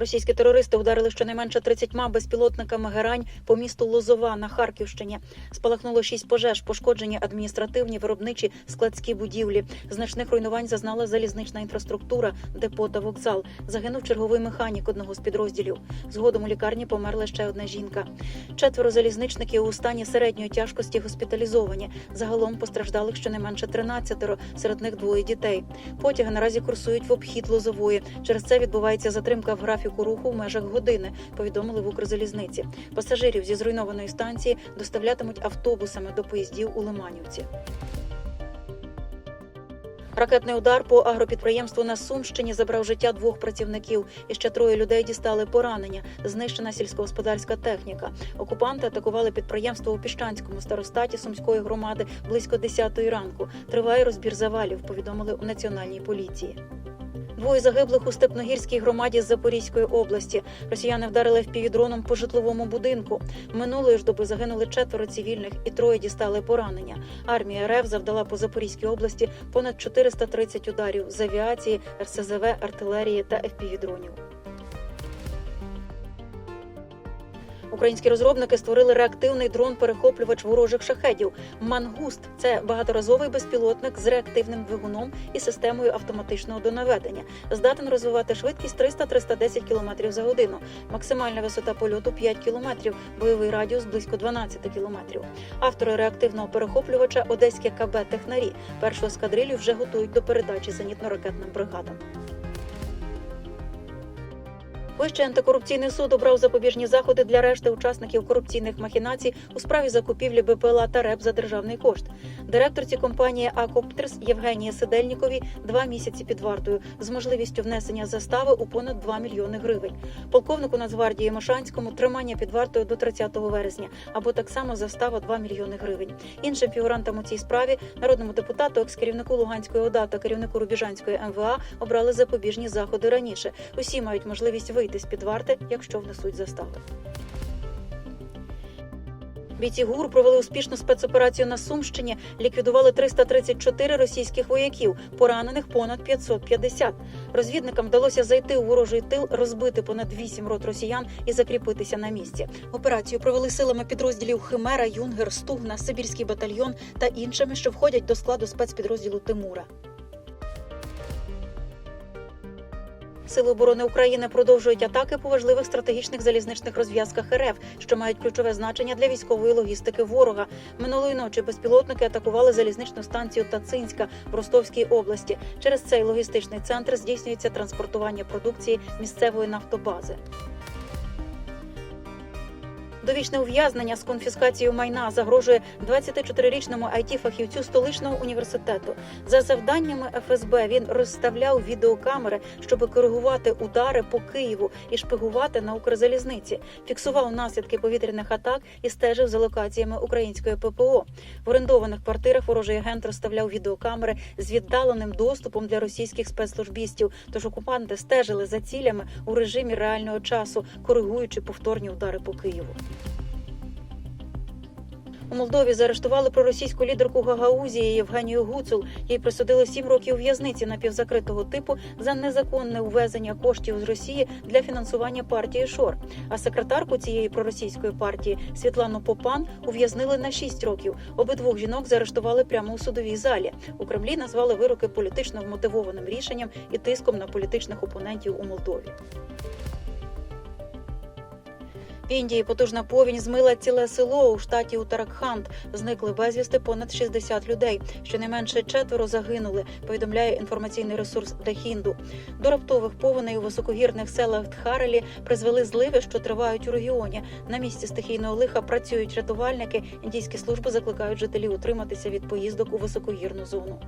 Російські терористи ударили щонайменше 30 безпілотниками герань по місту Лозова на Харківщині. Спалахнуло шість пожеж, пошкоджені адміністративні, виробничі, складські будівлі. Значних руйнувань зазнала залізнична інфраструктура, депо та вокзал. Загинув черговий механік одного з підрозділів. Згодом у лікарні померла ще одна жінка. Четверо залізничників у стані середньої тяжкості госпіталізовані. Загалом постраждалих щонайменше 13, серед них двоє дітей. Потяги наразі курсують в обхід Лозової. Через це відбувається затримка в графіку руху в межах години. Повідомили в Укрзалізниці. Пасажирів зі зруйнованої станції доставлятимуть автобусами до поїздів у Лиманівці. Ракетний удар по агропідприємству на Сумщині забрав життя двох працівників. І ще троє людей дістали поранення. Знищена сільськогосподарська техніка. Окупанти атакували підприємство у Піщанському старостаті Сумської громади близько 10-ї ранку. Триває розбір завалів. Повідомили у національній поліції. Двоє загиблих у Степногірській громаді Запорізької області. Росіяни вдарили впівдроном по житловому будинку. Минулої ж доби загинули четверо цивільних і троє дістали поранення. Армія РФ завдала по Запорізькій області понад 430 ударів з авіації, РСЗВ, артилерії та ФПВ-дронів. Українські розробники створили реактивний дрон-перехоплювач ворожих шахедів. Мангуст це багаторазовий безпілотник з реактивним двигуном і системою автоматичного донаведення. Здатен розвивати швидкість 300-310 км за годину. Максимальна висота польоту 5 км, бойовий радіус близько 12 км. Автори реактивного перехоплювача Одеське КБ Технарі першу ескадрилью вже готують до передачі зенітно-ракетним бригадам. Вищий антикорупційний суд обрав запобіжні заходи для решти учасників корупційних махінацій у справі закупівлі БПЛА та РЕП за державний кошт. Директорці компанії «Акоптерс» Євгенії Сидельніковій два місяці під вартою з можливістю внесення застави у понад 2 мільйони гривень. Полковнику Нацгвардії Мошанському тримання під вартою до 30 вересня або так само застава 2 мільйони гривень. Іншим фігурантам у цій справі народному депутату, екс-керівнику Луганської ОДА та керівнику Рубіжанської МВА обрали запобіжні заходи раніше. Усі мають можливість вийти з під варти, якщо внесуть застави. Бійці ГУР провели успішну спецоперацію на Сумщині, ліквідували 334 російських вояків, поранених понад 550. Розвідникам вдалося зайти у ворожий тил, розбити понад 8 рот росіян і закріпитися на місці. Операцію провели силами підрозділів Химера, Юнгер, Стугна, Сибірський батальйон та іншими, що входять до складу спецпідрозділу Тимура. Сили оборони України продовжують атаки по важливих стратегічних залізничних розв'язках РФ, що мають ключове значення для військової логістики ворога. Минулої ночі безпілотники атакували залізничну станцію Тацинська в Ростовській області. Через цей логістичний центр здійснюється транспортування продукції місцевої нафтобази. Довічне ув'язнення з конфіскацією майна загрожує 24-річному it фахівцю столичного університету. За завданнями ФСБ він розставляв відеокамери, щоб коригувати удари по Києву і шпигувати на Укрзалізниці. Фіксував наслідки повітряних атак і стежив за локаціями української ППО. В орендованих квартирах ворожий агент розставляв відеокамери з віддаленим доступом для російських спецслужбістів. Тож окупанти стежили за цілями у режимі реального часу, коригуючи повторні удари по Києву. У Молдові заарештували проросійську лідерку Гагаузії Євгенію Гуцул. Їй присудили сім років в'язниці напівзакритого типу за незаконне увезення коштів з Росії для фінансування партії Шор. А секретарку цієї проросійської партії Світлану Попан ув'язнили на шість років. Обидвох жінок заарештували прямо у судовій залі. У Кремлі назвали вироки політично вмотивованим рішенням і тиском на політичних опонентів у Молдові. Індії потужна повінь змила ціле село у штаті Утаракханд. Зникли безвісти понад 60 людей. Щонайменше четверо загинули. Повідомляє інформаційний ресурс Дахінду. До раптових повеней у високогірних селах Дхарелі призвели зливи, що тривають у регіоні. На місці стихійного лиха працюють рятувальники. Індійські служби закликають жителів утриматися від поїздок у високогірну зону.